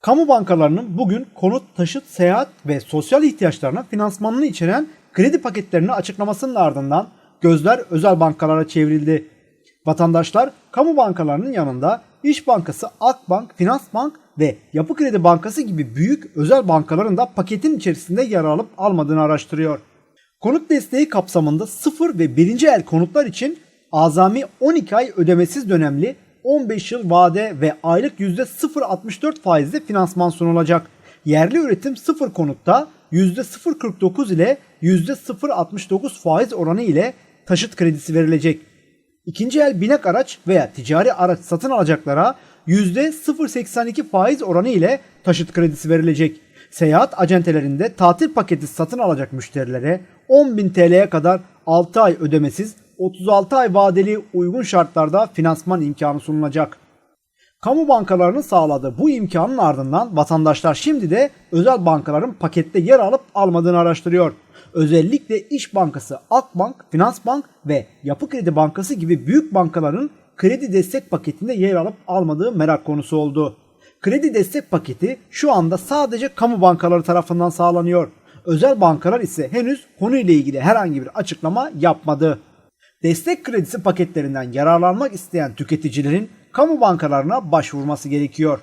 Kamu bankalarının bugün konut, taşıt, seyahat ve sosyal ihtiyaçlarına finansmanını içeren kredi paketlerini açıklamasının ardından gözler özel bankalara çevrildi. Vatandaşlar kamu bankalarının yanında İş Bankası, Akbank, Finansbank ve Yapı Kredi Bankası gibi büyük özel bankaların da paketin içerisinde yer alıp almadığını araştırıyor. Konut desteği kapsamında sıfır ve birinci el konutlar için azami 12 ay ödemesiz dönemli 15 yıl vade ve aylık %0.64 faizle finansman sunulacak. Yerli üretim sıfır konutta %0.49 ile %0.69 faiz oranı ile taşıt kredisi verilecek. İkinci el binek araç veya ticari araç satın alacaklara %0.82 faiz oranı ile taşıt kredisi verilecek. Seyahat acentelerinde tatil paketi satın alacak müşterilere 10.000 TL'ye kadar 6 ay ödemesiz 36 ay vadeli uygun şartlarda finansman imkanı sunulacak. Kamu bankalarının sağladığı bu imkanın ardından vatandaşlar şimdi de özel bankaların pakette yer alıp almadığını araştırıyor. Özellikle İş Bankası, Akbank, Finansbank ve Yapı Kredi Bankası gibi büyük bankaların kredi destek paketinde yer alıp almadığı merak konusu oldu. Kredi destek paketi şu anda sadece kamu bankaları tarafından sağlanıyor. Özel bankalar ise henüz konuyla ilgili herhangi bir açıklama yapmadı. Destek kredisi paketlerinden yararlanmak isteyen tüketicilerin kamu bankalarına başvurması gerekiyor.